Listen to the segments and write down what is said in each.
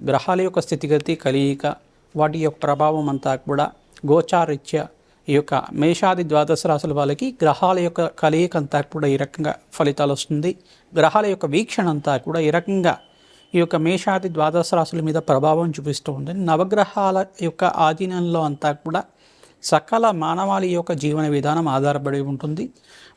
గ్రహాల యొక్క స్థితిగతి కలియిక వాటి యొక్క ప్రభావం అంతా కూడా గోచారిత్య ఈ యొక్క మేషాది ద్వాదశ రాశుల వాళ్ళకి గ్రహాల యొక్క కలయిక అంతా కూడా ఈ రకంగా ఫలితాలు వస్తుంది. గ్రహాల యొక్క వీక్షణ అంతా కూడా ఈ రకంగా ఈ యొక్క మేషాది ద్వాదశ రాశుల మీద ప్రభావం చూపిస్తూ ఉంటుంది. నవగ్రహాల యొక్క ఆధీనంలో అంతా కూడా సకల మానవాళి యొక్క జీవన విధానం ఆధారపడి ఉంటుంది.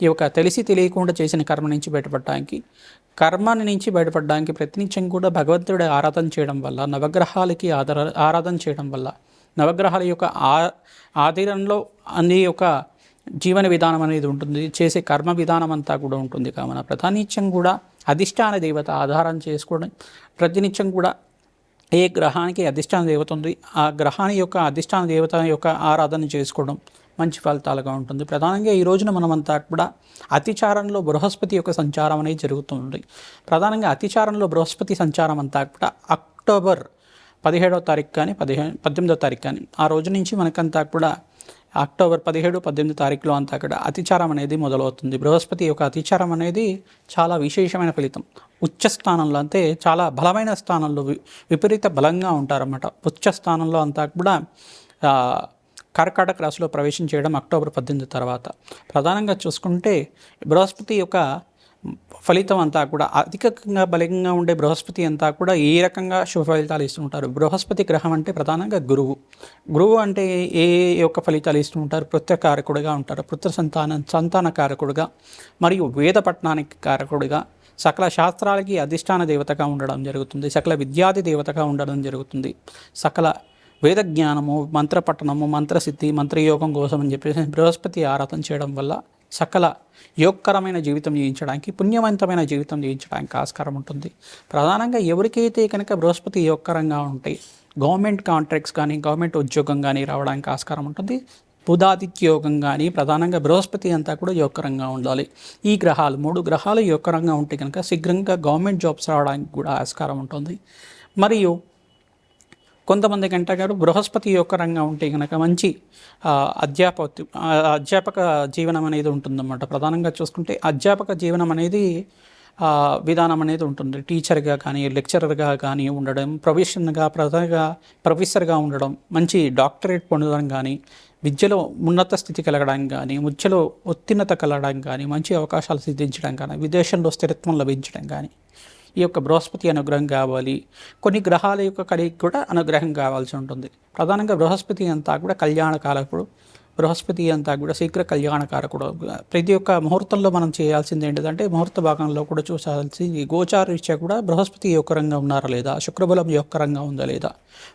ఈ యొక్క తెలిసి తెలియకుండా చేసిన కర్మ నుంచి బయటపడడానికి కర్మాన్ని నుంచి బయటపడడానికి ప్రతినిత్యం కూడా భగవంతుడి ఆరాధన చేయడం వల్ల నవగ్రహాలకి ఆధార ఆరాధన చేయడం వల్ల నవగ్రహాల యొక్క ఆ ఆధీనంలో అన్ని యొక్క జీవన విధానం అనేది ఉంటుంది చేసే కర్మ విధానం అంతా కూడా ఉంటుంది. కావున ప్రధానిత్యం కూడా అధిష్టాన దేవత ఆధారం చేసుకోవడం ప్రతినిత్యం కూడా ఏ గ్రహానికి అధిష్టాన దేవత ఉంది ఆ గ్రహాన్ని యొక్క అధిష్టాన దేవత యొక్క ఆరాధన చేసుకోవడం మంచి ఫలితాలుగా ఉంటుంది. ప్రధానంగా ఈ రోజున మనమంతా కూడా అతిచారంలో బృహస్పతి యొక్క సంచారం అనేది జరుగుతుంది. ప్రధానంగా అతిచారంలో బృహస్పతి సంచారం అంతా కూడా అక్టోబర్ పదిహేడవ తారీఖు కానీ పదిహేను పద్దెనిమిదో తారీఖు కానీ ఆ రోజు నుంచి మనకంతా కూడా అక్టోబర్ పదిహేడు పద్దెనిమిది తారీఖులో అంతా అక్కడ అతిచారం అనేది మొదలవుతుంది. బృహస్పతి యొక్క అతిచారం అనేది చాలా విశేషమైన ఫలితం. ఉచ్చ స్థానంలో అంటే చాలా బలమైన స్థానంలో వి- విపరీత బలంగా ఉంటారన్నమాట. ఉచ్చ స్థానంలో అంతా కూడా కర్కాటక రాశిలో ప్రవేశం చేయడం అక్టోబర్ పద్దెనిమిది తర్వాత. ప్రధానంగా చూసుకుంటే బృహస్పతి యొక్క ఫలితం అంతా కూడా అధికంగా బలంగా ఉండే బృహస్పతి అంతా కూడా ఏ రకంగా శుభ ఫలితాలు ఇస్తుంటారు? బృహస్పతి గ్రహం అంటే ప్రధానంగా గురువు. గురువు అంటే ఏ యొక్క ఫలితాలు ఇస్తుంటారు? పుత్ర కారకుడిగా ఉంటారు. పుత్ర సంతాన సంతాన కారకుడుగా మరియు వేద పట్టణానికి కారకుడిగా సకల శాస్త్రాలకి అధిష్టాన దేవతగా ఉండడం జరుగుతుంది. సకల విద్యాది దేవతగా ఉండడం జరుగుతుంది. సకల వేద జ్ఞానము మంత్రపట్టణము మంత్రసిద్ధి మంత్రయోగం కోసం అని చెప్పేసి బృహస్పతి ఆరాధన చేయడం వల్ల సకల యోగకరమైన జీవితం జీవించడానికి పుణ్యవంతమైన జీవితం జీవించడానికి ఆస్కారం ఉంటుంది. ప్రధానంగా ఎవరికైతే కనుక బృహస్పతి యోగకరంగా ఉంటాయి గవర్నమెంట్ కాంట్రాక్ట్స్ కానీ గవర్నమెంట్ ఉద్యోగం కానీ రావడానికి ఆస్కారం ఉంటుంది. బుధాదిత్య యోగం కానీ ప్రధానంగా బృహస్పతి అంతా కూడా యోగకరంగా ఉండాలి. ఈ గ్రహాలు మూడు గ్రహాలు యోగకరంగా ఉంటే కనుక శీఘ్రంగా గవర్నమెంట్ జాబ్స్ రావడానికి కూడా ఆస్కారం ఉంటుంది. మరియు కొంతమంది గంట గారు బృహస్పతి యొక్క రంగా ఉంటే కనుక మంచి అధ్యాపతి అధ్యాపక జీవనం అనేది ఉంటుందన్నమాట. ప్రధానంగా చూసుకుంటే అధ్యాపక జీవనం అనేది విధానం అనేది ఉంటుంది. టీచర్గా కానీ లెక్చరర్గా కానీ ఉండడం ప్రొఫెషన్గా ప్రధానంగా ప్రొఫెసర్గా ఉండడం మంచి డాక్టరేట్ పొందడం కానీ విద్యలో ఉన్నత స్థితి కలగడం కానీ విద్యలో ఉత్తీర్ణత కలగడం కానీ మంచి అవకాశాలు సిద్ధించడం కానీ విదేశంలో స్థిరత్వం లభించడం కానీ ఈ యొక్క బృహస్పతి అనుగ్రహం కావాలి. కొన్ని గ్రహాల యొక్క కలిగి కూడా అనుగ్రహం కావాల్సి ఉంటుంది. ప్రధానంగా బృహస్పతి అంతా కూడా కళ్యాణ కాలప్పుడు బృహస్పతి అంతా కూడా శీఘ్ర కళ్యాణకారకుడు. ప్రతి ఒక్క ముహూర్తంలో మనం చేయాల్సింది ఏంటిదంటే ముహూర్త భాగంలో కూడా చూసాల్సి గోచార రీత్యా కూడా బృహస్పతి యొక్కరంగా ఉన్నారా లేదా? శుక్రబలం యొక్కరంగా ఉందా లేదా?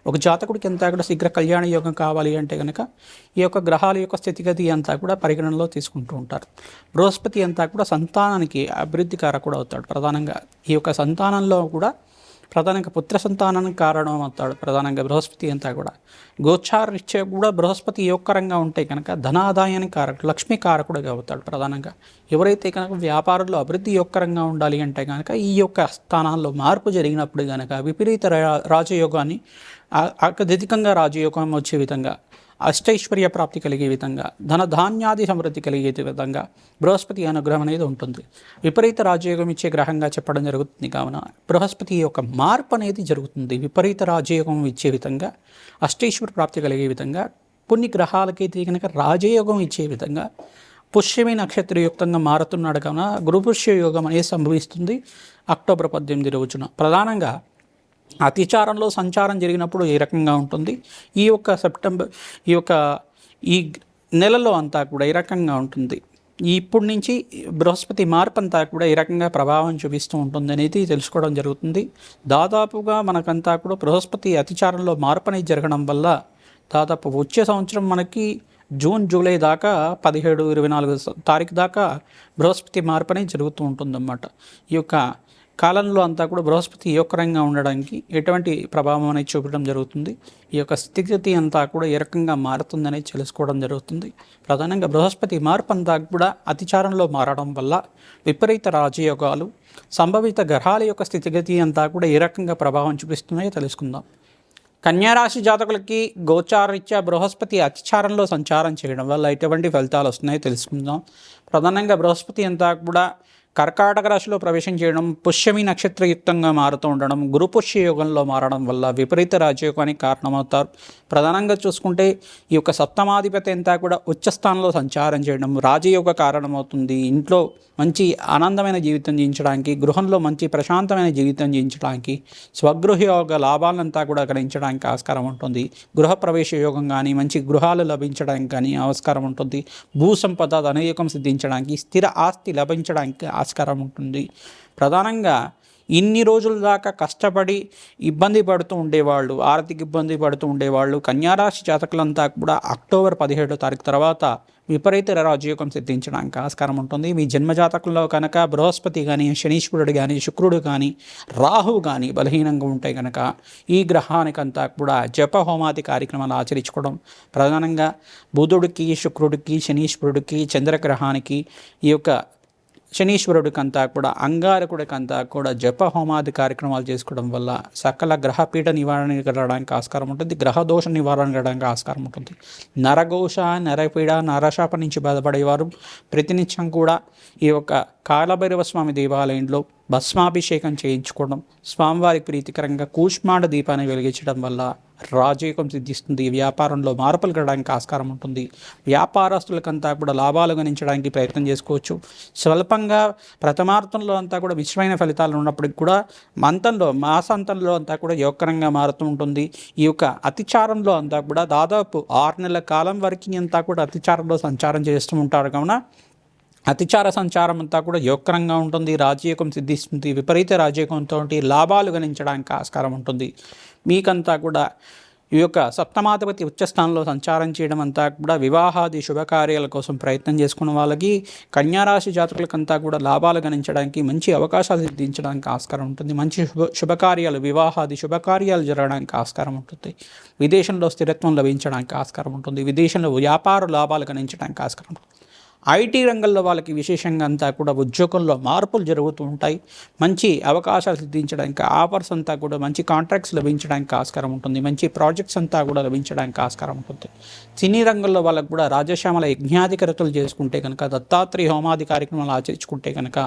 ఒక జాతకుడికి అంతా కూడా శీఘ్ర కళ్యాణ యోగం కావాలి అంటే కనుక ఈ యొక్క గ్రహాల యొక్క స్థితిగతి అంతా కూడా పరిగణనలో తీసుకుంటూ ఉంటారు. బృహస్పతి అంతా కూడా సంతానానికి అభివృద్ధి కారకుడు అవుతాడు. ప్రధానంగా ఈ యొక్క సంతానంలో కూడా ప్రధానంగా పుత్ర సంతానానికి కారణం అవుతాడు ప్రధానంగా బృహస్పతి అంతా కూడా. గోచారరీత్యా కూడా బృహస్పతి యోగకరంగా ఉంటే కనుక ధనాదాయానికి కారకుడు లక్ష్మీ కారకుడుగా అవుతాడు ప్రధానంగా. ఎవరైతే కనుక వ్యాపారంలో అభివృద్ధి యోగకరంగా ఉండాలి అంటే కనుక ఈ యొక్క స్థానాల్లో మార్పు జరిగినప్పుడు కనుక విపరీత రా- రాజయోగాన్ని అత్యధికంగా రాజయోగం వచ్చే విధంగా అష్టైశ్వర్య ప్రాప్తి కలిగే విధంగా ధన ధాన్యాది సమృద్ధి కలిగే విధంగా బృహస్పతి అనుగ్రహం అనేది ఉంటుంది. విపరీత రాజయోగం ఇచ్చే గ్రహంగా చెప్పడం జరుగుతుంది కావున బృహస్పతి యొక్క మార్పు అనేది జరుగుతుంది. విపరీత రాజయోగం ఇచ్చే విధంగా అష్టైశ్వర్య ప్రాప్తి కలిగే విధంగా కొన్ని గ్రహాలకైతే కనుక రాజయోగం ఇచ్చే విధంగా పుష్యమి నక్షత్రయుక్తంగా మారుతున్నాడు కావున గురుపుష్య యోగం అనేది సంభవిస్తుంది అక్టోబర్ పద్దెనిమిది రోజున. ప్రధానంగా అతిచారంలో సంచారం జరిగినప్పుడు ఏ రకంగా ఉంటుంది. ఈ యొక్క సెప్టెంబర్ ఈ యొక్క ఈ నెలలో అంతా కూడా ఏ రకంగా ఉంటుంది. ఇప్పటి నుంచి బృహస్పతి మార్పు అంతా కూడా ఏ రకంగా ప్రభావం చూపిస్తూ ఉంటుంది అనేది తెలుసుకోవడం జరుగుతుంది. దాదాపుగా మనకంతా కూడా బృహస్పతి అతిచారంలో మార్పు అనేది జరగడం వల్ల దాదాపు వచ్చే సంవత్సరం మనకి జూన్ జూలై దాకా పదిహేడు ఇరవై నాలుగు తారీఖు దాకా బృహస్పతి మార్పు అనేది జరుగుతూ ఉంటుందన్నమాట. ఈ యొక్క కాలంలో అంతా కూడా బృహస్పతి యోగకరంగా ఉండడానికి ఎటువంటి ప్రభావం అనేది చూపడం జరుగుతుంది. ఈ యొక్క స్థితిగతి అంతా కూడా ఏ రకంగా మారుతుందనేది తెలుసుకోవడం జరుగుతుంది. ప్రధానంగా బృహస్పతి మార్పు అంతా కూడా అతిచారంలో మారడం వల్ల విపరీత రాజయోగాలు సంభవిత గ్రహాల యొక్క స్థితిగతి అంతా కూడా ఏ రకంగా ప్రభావం చూపిస్తున్నాయో తెలుసుకుందాం. కన్యారాశి జాతకులకి గోచారరీత్యా బృహస్పతి అతిచారంలో సంచారం చేయడం వల్ల ఎటువంటి ఫలితాలు వస్తున్నాయో తెలుసుకుందాం. ప్రధానంగా బృహస్పతి అంతా కూడా కర్కాటక రాశిలో ప్రవేశం చేయడం పుష్యమి నక్షత్రయుక్తంగా మారుతూ ఉండడం గురు పుష్య యోగంలో మారడం వల్ల విపరీత రాజయోగానికి కారణమవుతారు. ప్రధానంగా చూసుకుంటే ఈ యొక్క సప్తమాధిపతి అంతా కూడా ఉచ్చస్థానంలో సంచారం చేయడం రాజయోగ కారణమవుతుంది. ఇంట్లో మంచి ఆనందమైన జీవితం జీవించడానికి గృహంలో మంచి ప్రశాంతమైన జీవితం జీవించడానికి స్వగృహ యోగ లాభాలంతా కూడా గ్రహించడానికి ఆస్కారం ఉంటుంది. గృహ ప్రవేశ యోగం కానీ మంచి గృహాలు లభించడానికి కానీ ఆస్కారం ఉంటుంది. భూ సంపద ధనయోగం సిద్ధించడానికి స్థిర ఆస్తి లభించడానికి ఆస్కారం ఉంటుంది. ప్రధానంగా ఇన్ని రోజుల దాకా కష్టపడి ఇబ్బంది పడుతూ ఉండేవాళ్ళు ఆర్థిక ఇబ్బంది పడుతూ ఉండేవాళ్ళు కన్యారాశి జాతకులంతా కూడా అక్టోబర్ పదిహేడో తారీఖు తర్వాత విపరీత రాజయోగం సిద్ధించడానికి ఆస్కారం ఉంటుంది. మీ జన్మజాతకంలో కనుక బృహస్పతి కానీ శనీశ్వరుడు కానీ శుక్రుడు కానీ రాహువు కానీ బలహీనంగా ఉంటే కనుక ఈ గ్రహానికంతా కూడా జప హోమాది కార్యక్రమాలు ఆచరించుకోవడం ప్రధానంగా బుధుడికి శుక్రుడికి శనీశ్వరుడికి చంద్రగ్రహానికి ఈ యొక్క శనీశ్వరుడికంతా కూడా అంగారకుడికంతా కూడా జప హోమాది కార్యక్రమాలు చేసుకోవడం వల్ల సకల గ్రహపీఠ నివారణ కలగడానికి ఆస్కారం ఉంటుంది. గ్రహదోష నివారణ కలగడానికి ఆస్కారం ఉంటుంది. నరఘోష నరపీడ నరశాప నుంచి బాధపడేవారు ప్రతినిత్యం కూడా ఈ యొక్క కాలభైరవ స్వామి దేవాలయంలో భస్మాభిషేకం చేయించుకోవడం స్వామివారికి ప్రీతికరంగా కూష్మాండ దీపాన్ని వెలిగించడం వల్ల రాజయోగం సిద్ధిస్తుంది. వ్యాపారంలో మార్పులు కలగడానికి ఆస్కారం ఉంటుంది. వ్యాపారస్తులకంతా కూడా లాభాలు గణించడానికి ప్రయత్నం చేసుకోవచ్చు. స్వల్పంగా ప్రథమార్థంలో అంతా కూడా మిశ్రమైన ఫలితాలు ఉన్నప్పటికి కూడా మంతంలో మాసాంతంలో అంతా కూడా యోగకరంగా మారుతూ ఉంటుంది. ఈ యొక్క అతిచారంలో అంతా కూడా దాదాపు ఆరు నెలల కాలం వరకు అంతా కూడా అతిచారంలో సంచారం చేస్తూ ఉంటారు. కావున అతిచార సంచారం అంతా కూడా యోక్రంగా ఉంటుంది. రాజయోగం సిద్ధిస్తుంది. విపరీత రాజయోగంతో లాభాలు గణించడానికి ఆస్కారం ఉంటుంది. మీకంతా కూడా ఈ యొక్క సప్తమాధిపతి ఉచ్చస్థానంలో సంచారం చేయడం అంతా కూడా వివాహాది శుభకార్యాల కోసం ప్రయత్నం చేసుకున్న వాళ్ళకి కన్యారాశి జాతకులకంతా కూడా లాభాలు గణించడానికి మంచి అవకాశాలు సిద్ధించడానికి ఆస్కారం ఉంటుంది. మంచి శుభ శుభకార్యాలు వివాహాది శుభకార్యాలు జరగడానికి ఆస్కారం ఉంటుంది. విదేశంలో స్థిరత్వం లభించడానికి ఆస్కారం ఉంటుంది. విదేశంలో వ్యాపార లాభాలు గణించడానికి ఆస్కారం ఉంటుంది. ఐటీ రంగంలో వాళ్ళకి విశేషంగా అంతా కూడా ఉద్యోగంలో మార్పులు జరుగుతూ ఉంటాయి. మంచి అవకాశాలు సిద్ధించడానికి ఆఫర్స్ అంతా కూడా మంచి కాంట్రాక్ట్స్ లభించడానికి ఆస్కారం ఉంటుంది. మంచి ప్రాజెక్ట్స్ అంతా కూడా లభించడానికి ఆస్కారం ఉంటుంది. సినీ రంగంలో వాళ్ళకు కూడా రాజశ్యామల యజ్ఞాధికరతలు చేసుకుంటే కనుక దత్తాత్రేయ హోమాది కార్యక్రమాలు ఆచరించుకుంటే కనుక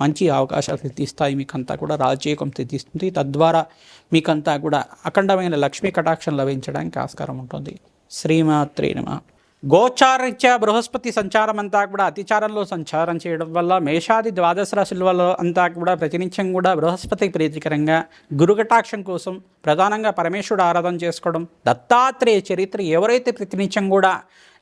మంచి అవకాశాలు సిద్ధిస్తాయి. మీకంతా కూడా రాజయోగం సిద్ధిస్తుంది. తద్వారా మీకంతా కూడా అఖండమైన లక్ష్మీ కటాక్షం లభించడానికి ఆస్కారం ఉంటుంది. శ్రీమాత్రే నమ. గోచారిత్యా బృహస్పతి సంచారం అంతా కూడా అతిచారంలో సంచారం చేయడం వల్ల మేషాది ద్వాదశ రాశుల వల్ల అంతా కూడా ప్రతినిత్యం కూడా బృహస్పతి ప్రీతికరంగా గురుకటాక్షం కోసం ప్రధానంగా పరమేశ్వరుడు ఆరాధన చేసుకోవడం దత్తాత్రేయ చరిత్ర ఎవరైతే ప్రతినిత్యం కూడా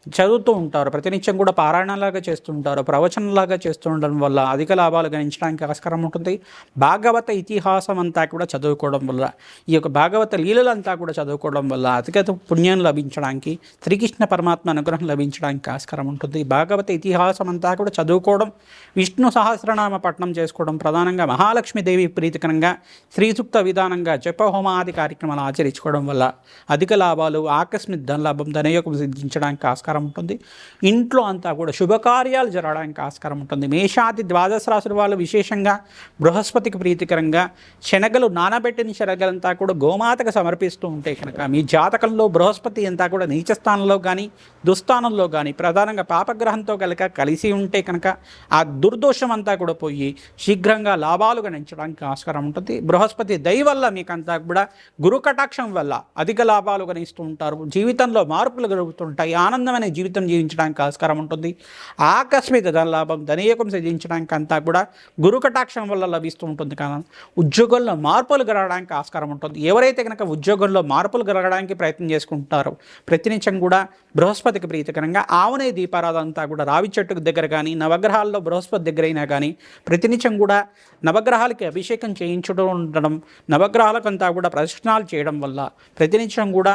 చదువుతూ ఉంటారు. ప్రతినిత్యం కూడా పారాయణలాగా చేస్తుంటారు ప్రవచనలాగా చేస్తూ ఉండడం వల్ల అధిక లాభాలు గణించడానికి ఆస్కారం ఉంటుంది. భాగవత ఇతిహాసం అంతా కూడా చదువుకోవడం వల్ల ఈ యొక్క భాగవత లీలలంతా కూడా చదువుకోవడం వల్ల అధిక పుణ్యం లభించడానికి శ్రీకృష్ణ పరమాత్మ అనుగ్రహం లభించడానికి ఆస్కారం ఉంటుంది. భాగవత ఇతిహాసం అంతా కూడా చదువుకోవడం విష్ణు సహస్రనామ పఠనం చేసుకోవడం ప్రధానంగా మహాలక్ష్మీదేవి ప్రీతికరంగా శ్రీసూక్త విధానంగా జపహోమాది కార్యక్రమాలు ఆచరించుకోవడం వల్ల అధిక లాభాలు ఆకస్మిక ధనలాభం ధనయోగం సిద్ధించడానికి ఆస్కారం ఉంటుంది. ఇంట్లో అంతా కూడా శుభకార్యాలు జరగడానికి ఆస్కారం ఉంటుంది. మేషాది ద్వాదశ రాశుల వాళ్ళు విశేషంగా బృహస్పతికి ప్రీతికరంగా శనగలు నానబెట్టిన శనగలంతా కూడా గోమాతకు సమర్పిస్తూ ఉంటే కనుక మీ జాతకంలో బృహస్పతి అంతా కూడా నీచ స్థానంలో కానీ దుస్థానంలో కానీ ప్రధానంగా పాపగ్రహంతో కనుక కలిసి ఉంటే కనుక ఆ దుర్దోషం అంతా కూడా పోయి శీఘ్రంగా లాభాలు గణించడానికి ఆస్కారం ఉంటుంది. బృహస్పతి దయ వల్ల మీకంతా కూడా గురు కటాక్షం వల్ల అధిక లాభాలు గణిస్తూ ఉంటారు. జీవితంలో మార్పులు జరుగుతుంటాయి. ఆనందమైన ఆనందమైన జీవితం జీవించడానికి ఆస్కారం ఉంటుంది. ఆకస్మిక ధనలాభం ధనయోగం సిద్ధించడానికి అంతా కూడా గురు కటాక్షం వల్ల లభిస్తూ ఉంటుంది కానీ ఉద్యోగంలో మార్పులు గలగడానికి ఆస్కారం ఉంటుంది. ఎవరైతే కనుక ఉద్యోగంలో మార్పులు గలగడానికి ప్రయత్నం చేసుకుంటారో ప్రతినిత్యం కూడా బృహస్పతికి ప్రీతికరంగా ఆవనే దీపారాధన అంతా కూడా రావి చెట్టుకు దగ్గర కానీ నవగ్రహాల్లో బృహస్పతి దగ్గర అయినా కానీ ప్రతినిత్యం కూడా నవగ్రహాలకి అభిషేకం చేయించడం ఉండడం నవగ్రహాలకంతా కూడా ప్రదక్షిణాలు చేయడం వల్ల ప్రతినిత్యం కూడా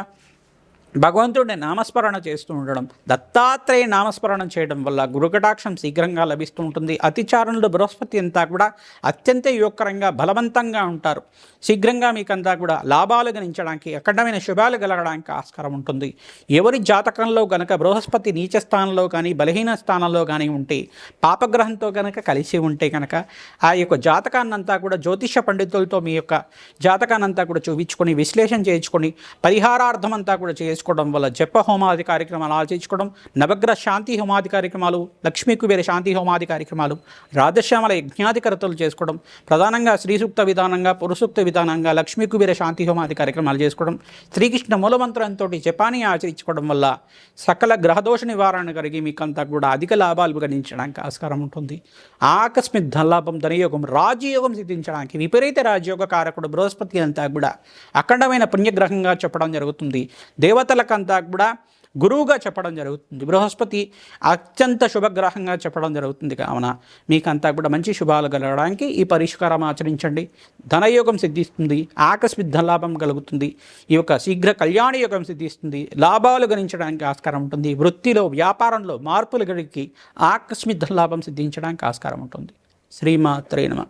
భగవంతుడిని నామస్మరణ చేస్తూ ఉండడం దత్తాత్రేయ నామస్మరణ చేయడం వల్ల గురుకటాక్షం శీఘ్రంగా లభిస్తూ ఉంటుంది. అతిచారణలు బృహస్పతి అంతా కూడా అత్యంత యోగకరంగా బలవంతంగా ఉంటారు. శీఘ్రంగా మీకంతా కూడా లాభాలు గణించడానికి అఖండమైన శుభాలు కలగడానికి ఆస్కారం ఉంటుంది. ఎవరి జాతకంలో గనక బృహస్పతి నీచ స్థానంలో కానీ బలహీన స్థానంలో కానీ ఉంటే పాపగ్రహంతో కనుక కలిసి ఉంటే కనుక ఆ యొక్క జాతకాన్నంతా కూడా జ్యోతిష పండితులతో మీ యొక్క జాతకాన్నంతా కూడా చూపించుకొని విశ్లేషణ చేయించుకొని పరిహారార్థం అంతా కూడా చేసుకోవడం వల్ల జప హోమాది కార్యక్రమాలు ఆచరించుకోవడం నవగ్రహ శాంతి హోమాది కార్యక్రమాలు లక్ష్మీ కుబేర శాంతి హోమాది కార్యక్రమాలు రాధశ్యామల యజ్ఞాధికరతలు చేసుకోవడం ప్రధానంగా శ్రీ సూక్త విధానంగా పురుసూక్త విధానంగా లక్ష్మీ కుబేర శాంతి హోమాది కార్యక్రమాలు చేసుకోవడం శ్రీకృష్ణ మూలమంత్రంతో జపాన్ని ఆచరించుకోవడం వల్ల సకల గ్రహదోష నివారణ కలిగి మీకంతా కూడా అధిక లాభాలు గణించడానికి ఆస్కారం ఉంటుంది. ఆకస్మిక ధనలాభం ధనయోగం రాజయోగం సిద్ధించడానికి విపరీత రాజయోగ కారకుడు బృహస్పతి అంతా కూడా అఖండమైన పుణ్యగ్రహంగా చెప్పడం జరుగుతుంది. దేవత దేవతలకంతా కూడా గురువుగా చెప్పడం జరుగుతుంది. బృహస్పతి అత్యంత శుభగ్రహంగా చెప్పడం జరుగుతుంది కావున మీకంతా కూడా మంచి శుభాలు కలగడానికి ఈ పరిష్కారం ఆచరించండి. ధనయోగం సిద్ధిస్తుంది ఆకస్మిక ధనలాభం కలుగుతుంది ఈ యొక్క శీఘ్ర కళ్యాణ యోగం సిద్ధిస్తుంది లాభాలు గణించడానికి ఆస్కారం ఉంటుంది వృత్తిలో వ్యాపారంలో మార్పులు గడికి ఆకస్మిక ధనలాభం సిద్ధించడానికి ఆస్కారం ఉంటుంది. శ్రీమాత్రే నమ.